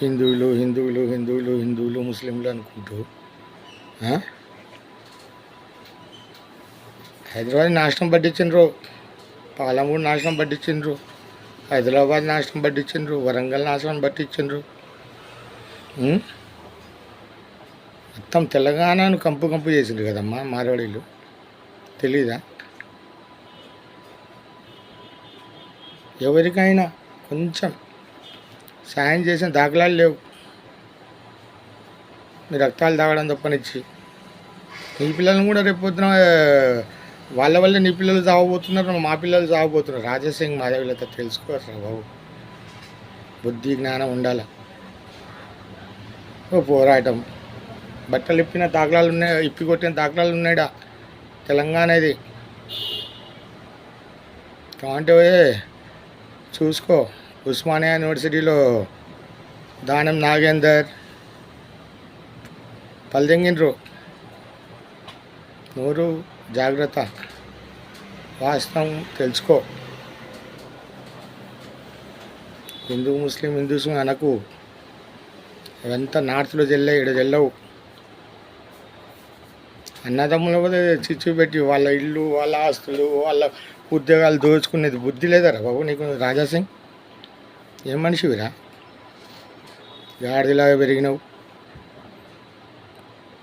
హిందువులు హిందువులు హిందువులు హిందువులు ముస్లింలు అనుకుంటూ హైదరాబాద్ నాశనం పట్టించు పాలమూరు నాశనం పట్టించు హైదరాబాద్ నాశనం పట్టించు వరంగల్ నాశనం పట్టించిండ్రు. మొత్తం తెలంగాణను కంపు కంపు చేసిండ్రు కదమ్మా మార్వాడీలు తెలీదా? ఎవరికైనా కొంచెం సాయం చేసిన దాఖలాలు లేవు. మీ రక్తాలు తాగడం తప్పనిచ్చి నీ పిల్లలను కూడా రేపు వాళ్ళ వల్ల నీ పిల్లలు చావబోతున్నారు మా పిల్లలు చావబోతున్నారు. రాజసింగ్ మాధవిలతో తెలుసుకోవచ్చు బాబు. బుద్ధి జ్ఞానం ఉండాలి. ఓ పోరాటం. బట్టలు ఇప్పిన దాఖలాలు ఉన్నాయి ఇప్పి కొట్టిన దాఖలాలు ఉన్నాయా తెలంగాణ ఇది కావంటే చూసుకో. ఉస్మానియా యూనివర్సిటీలో దానం నాగేందర్ పల్దెంగిండ్రు నూరు జాగ్రత్త వాస్తవం తెలుసుకో. హిందూ ముస్లిం హిందూస్ అనకు. అవంతా నార్త్లో చెల్లే ఇక్కడ చెల్లవు అన్నదమ్ముల చిచ్చు పెట్టి వాళ్ళ ఇల్లు వాళ్ళ ఆస్తులు వాళ్ళ ఉద్యోగాలు దోచుకునేది బుద్ధి లేదరా బాబు నీకు రాజాసింగ్? ఏం మనిషివిరా? గాడిలాగా పెరిగినావు.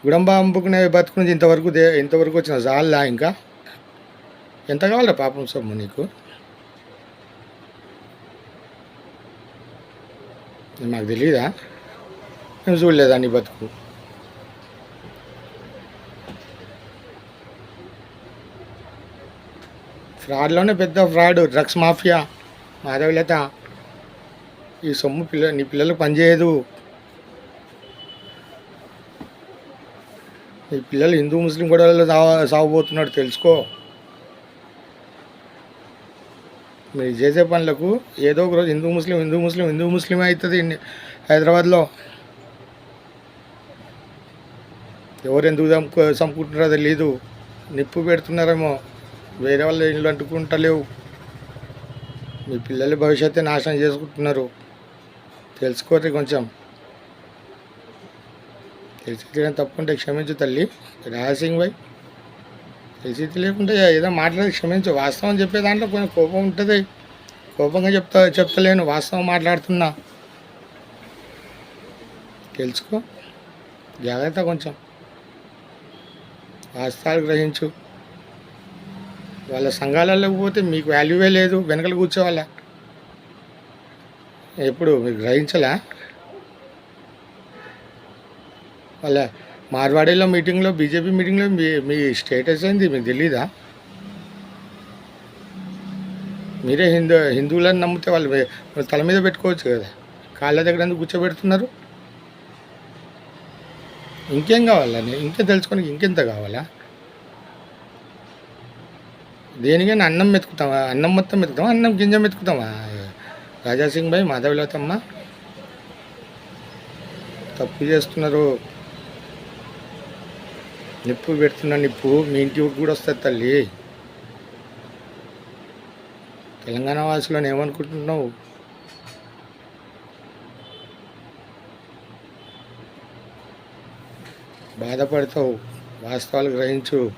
గుడంబ అమ్ముకునే బతుకునేది ఇంతవరకు దే ఇంతవరకు వచ్చిన జాల్లా ఇంకా? ఎంత కావాలరా పాపం సొమ్ము నీకు? నాకు తెలియదా నేను చూడలేదా నీ బతుకు? ఫ్రాడ్లోనే పెద్ద ఫ్రాడ్ డ్రగ్స్ మాఫియా మాధవలత. ఈ సొమ్ము పిల్ల నీ పిల్లలకు పనిచేయదు నీ పిల్లలు హిందూ ముస్లిం గొడవల్లో సావ సాగుపోతున్నాడు తెలుసుకో. మీరు చేసే పనులకు ఏదో ఒక రోజు హిందూ ముస్లిం హిందూ ముస్లిం హిందూ ముస్లిమే అవుతుంది హైదరాబాద్లో. ఎవరు ఎందుకు చంపు చంపుకుంటున్నారో తెలీదు. నిప్పు పెడుతున్నారేమో. వేరే వాళ్ళు ఇల్లు అంటుకుంటలేవు. మీ పిల్లల భవిష్యత్తు నాశనం చేసుకుంటున్నారు. తెలుసుకోరు కొంచెం. తెలిసి తెలియని తప్పుంటే క్షమించు తల్లి. రాసింగ్ బై. తెలిసి తెలియకుంటే ఏదో మాట్లాడి క్షమించు. వాస్తవం చెప్పే దాంట్లో కొంచెం కోపం ఉంటుంది. కోపంగా చెప్తా చెప్తలేను. వాస్తవం మాట్లాడుతున్నా. తెలుసుకో. జాగ్రత్త కొంచెం. వాస్తవాలు గ్రహించు. వాళ్ళ సంఘాలలోకి పోతే మీకు వాల్యూవే లేదు. వెనకలు కూర్చోవాలా? ఎప్పుడు మీరు గ్రహించలే? వాళ్ళ మార్వాడీలో మీటింగ్లో బీజేపీ మీటింగ్లో మీ మీ స్టేటస్ ఏంది? మీకు తెలీదా? మీరే హిందూ హిందువులను నమ్మితే వాళ్ళు తల మీద పెట్టుకోవచ్చు కదా. కాళ్ళ దగ్గర ఎందుకు కూర్చోబెడుతున్నారు? ఇంకేం కావాలని ఇంకేం తెలుసుకొని ఇంకెంత కావాలా? దేనికైనా అన్నం మెతుకుతామా? అన్నం మొత్తం మెతుకుతామా? అన్నం గింజ మెతుకుతామా? రాజాసింగ్ భాయ్ మాధవిలతమ్మ తప్పు చేస్తున్నారు. నిప్పు పెడుతున్న నిప్పు మీ ఇంటికి కూడా వస్తుంది తల్లి. తెలంగాణ వాసులను ఏమనుకుంటున్నావు? బాధపడతావు వాస్తవాలు గ్రహించు.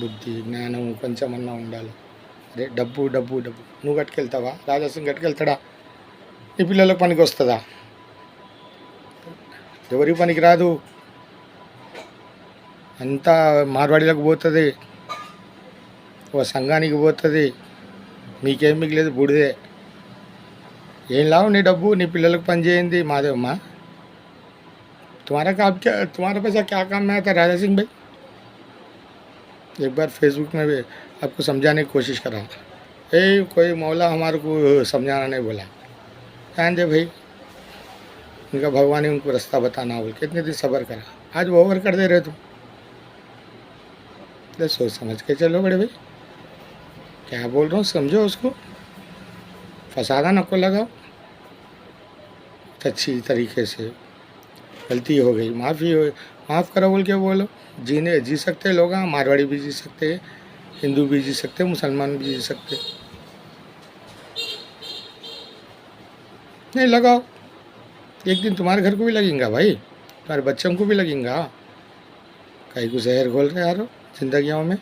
బుద్ధి జ్ఞానం కొంచెమన్నా ఉండాలి అరే డబ్బు డబ్బు డబ్బు నువ్వు కట్టుకెళ్తావా రాజాసింగ్ కట్టుకెళ్తాడా నీ పిల్లలకు పనికి వస్తుందా ఎవరికి పనికి రాదు అంతా మార్వాడీలకు పోతుంది ఓ సంఘానికి పోతుంది మీకేం మిగిలేదు బూడిదే ఏం లావు నీ డబ్బు నీ పిల్లలకు పని చేయింది మాదేవమ్మా तुम्हारा काम क्या तुम्हारे पैसा क्या काम में आता राजा सिंह भाई एक बार फेसबुक में भी आपको समझाने की कोशिश करा ए, कोई मौला हमारे को समझाना नहीं बोला। ध्यान दे भाई, उनका भगवान ही उनको रास्ता बताना बोल कितने दिन सबर करा। आज वो ओवर कर दे रहे तुम। तो सोच समझ के चलो बड़े भाई। क्या बोल रहा हूँ, समझो उसको। फसादा नको लगाओ। अच्छी तरीके से गलती हो गई। माफ़ी हो, माफ़ करो बोल के बोलो जीने जी सकते लोग हाँ, मारवाड़ी भी जी सकते हिंदू भी जी सकते मुसलमान भी जी सकते नहीं लगाओ। एक दिन तुम्हारे घर को भी लगेगा भाई तुम्हारे बच्चों को भी लगेगा। कहीं को जहर घोल रहे यार जिंदगियों में।